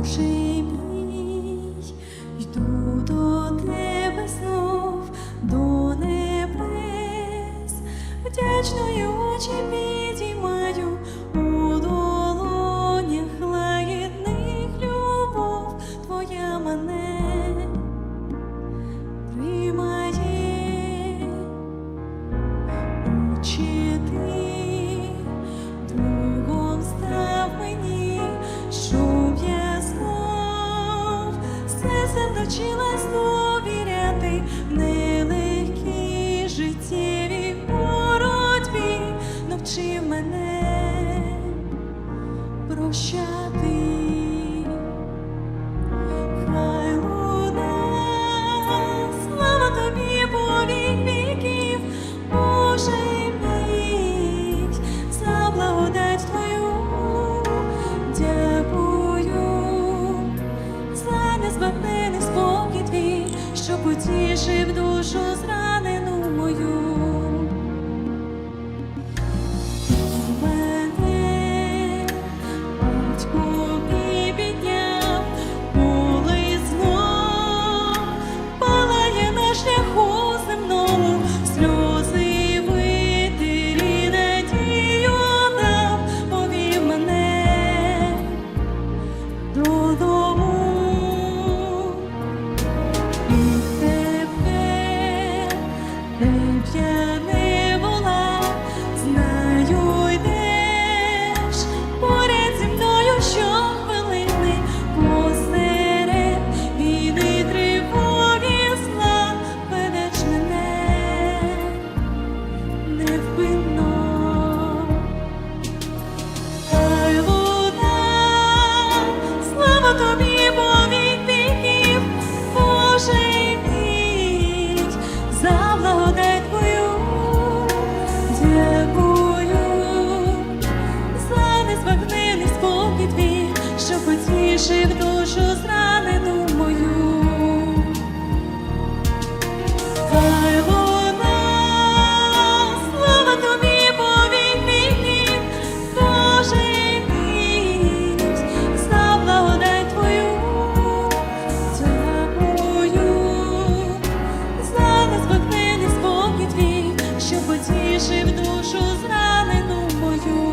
Божий мій, йду до тебе знов, до небес. навчилась довіряти в нелегкій життєвій боротьбі, навчив мене прощати. Потішив jamais. лишив душу зранену мою, хай луна, слава тобі, повінь мій, Боже мій, за благодать твою, дякую, за незвикнений спокій твій, що потішив душу зранену мою.